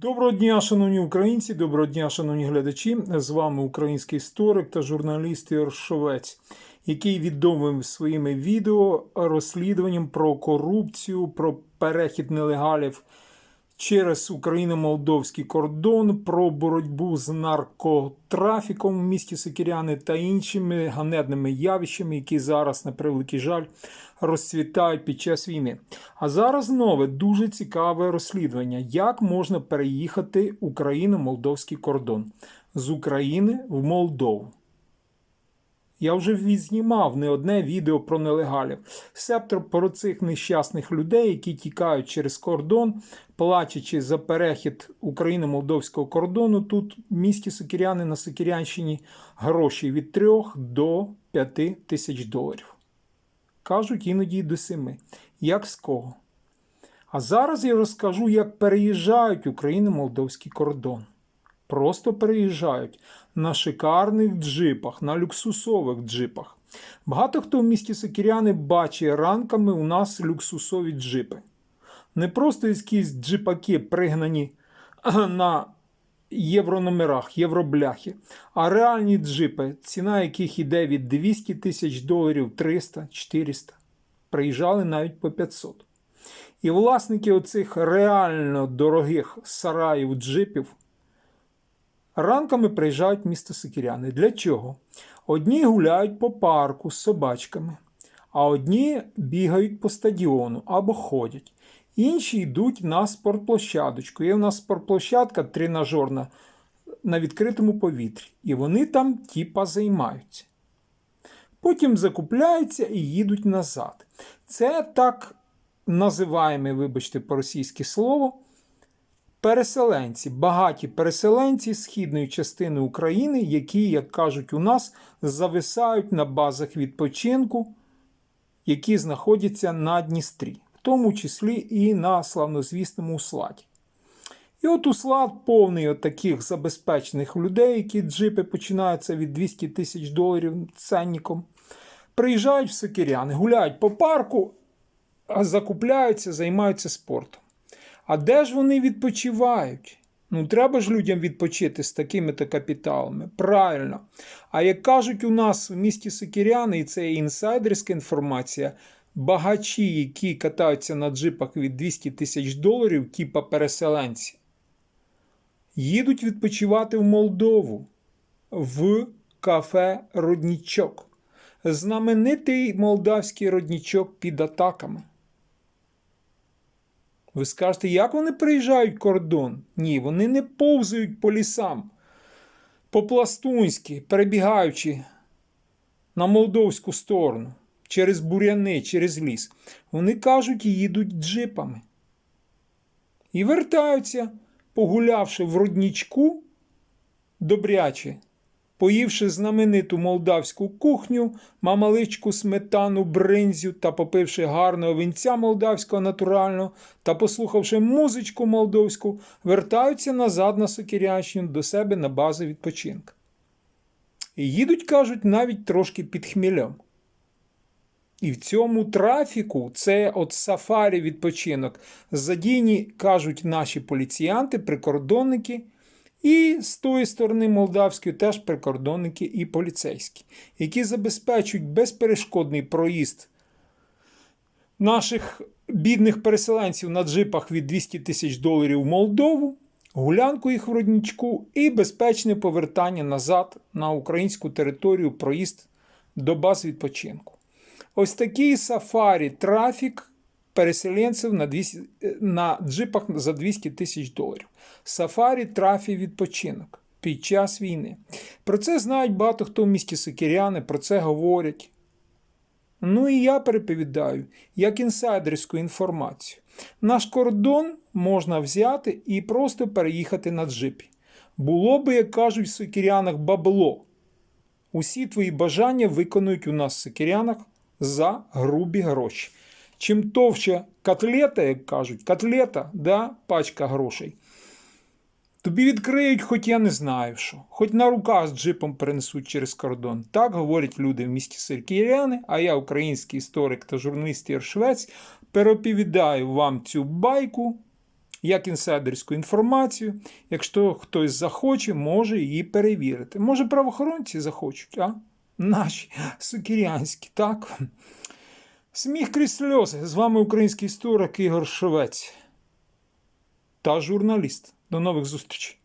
Доброго дня, шановні українці, доброго дня, шановні глядачі. З вами український історик та журналіст Ігор Шовець, який відомий своїми відео розслідуванням про корупцію, про перехід нелегалів через Україно-молдовський кордон, про боротьбу з наркотрафіком в місті Сокіряни та іншими ганебними явищами, які зараз, на превеликий жаль, розцвітають під час війни. А зараз нове дуже цікаве розслідування: як можна переїхати Україно-молдовський кордон з України в Молдову. Я вже відзнімав не одне відео про нелегалів. Септор про цих нещасних людей, які тікають через кордон, плачучи за перехід України-молдовського кордону. Тут в місті Сокіряни на Сокірянщині гроші від 3 до 5 тисяч доларів. Кажуть іноді до 7. Як з кого? А зараз я розкажу, як переїжджають Україно-молдовський кордон. Просто переїжджають на шикарних джипах, на люксусових джипах. Багато хто в місті Сокіряни бачить ранками у нас люксусові джипи. Не просто якісь джипаки пригнані на єврономерах, євробляхи, а реальні джипи, ціна яких іде від 200 тисяч доларів 300, 400. Приїжджали навіть по 500. І власники оцих реально дорогих сараїв джипів ранками приїжджають місто Сокіряни. Для чого? Одні гуляють по парку з собачками, а одні бігають по стадіону або ходять. Інші йдуть на спортплощадочку. Є в нас спортплощадка тренажерна на відкритому повітрі. І вони там типа займаються. Потім закупляються і їдуть назад. Це так називаємо, вибачте, по-російськи слово, переселенці, багаті переселенці східної частини України, які, як кажуть у нас, зависають на базах відпочинку, які знаходяться на Дністрі, в тому числі і на славнозвісному Усладі. І от Услад повний от таких забезпечених людей, які джипи починаються від 200 тисяч доларів ценником, приїжджають в Сокиряни, гуляють по парку, закупляються, займаються спортом. А де ж вони відпочивають? Ну, треба ж людям відпочити з такими-то капіталами. Правильно. А як кажуть у нас в місті Сокіряни, і це інсайдерська інформація, багачі, які катаються на джипах від 200 тисяч доларів, типа переселенці, їдуть відпочивати в Молдову в кафе Роднічок. Знаменитий молдавський роднічок під атаками. Ви скажете, як вони приїжджають кордон? Ні, вони не повзають по лісам, по-пластунськи, перебігаючи на молдовську сторону, через буряни, через ліс. Вони кажуть, їдуть джипами. І вертаються, погулявши в роднічку добряче, поївши знамениту молдавську кухню, мамаличку, сметану, бринзю та попивши гарного вінця молдавського натурального та послухавши музичку молдовську, вертаються назад на Сокірянщину до себе на базу відпочинку. І їдуть, кажуть, навіть трошки під хмілем. І в цьому трафіку це от сафарі відпочинок. Задійні, кажуть наші поліціянти, прикордонники. І з тої сторони молдавської теж прикордонники і поліцейські, які забезпечують безперешкодний проїзд наших бідних переселенців на джипах від 200 тисяч доларів в Молдову, гулянку їх в роднічку і безпечне повертання назад на українську територію проїзд до баз відпочинку. Ось такий сафарі трафік переселенців на 200, на джипах за 200 тисяч доларів. Сафарі, трафі, відпочинок під час війни. Про це знають багато хто в місті Сокіряни, про це говорять. Ну і я переповідаю як інсайдерську інформацію. Наш кордон можна взяти і просто переїхати на джипі. Було би, як кажуть в Сокірянах, бабло. Усі твої бажання виконують у нас в Сокірянах за грубі гроші. Чим товща котлета, як кажуть, котлета, да, пачка грошей. Тобі відкриють, хоч я не знаю що, хоч на руках з джипом перенесуть через кордон. Так говорять люди в місті Сиркіряни, а я, український історик та журналіст Єр Швець, переповідаю вам цю байку як інсайдерську інформацію. Якщо хтось захоче, може її перевірити. Може, правоохоронці захочуть, а? Наші сукірянські, так? Сміх крізь сльози. З вами український історик Ігор Шовець та журналіст. До нових зустрічей.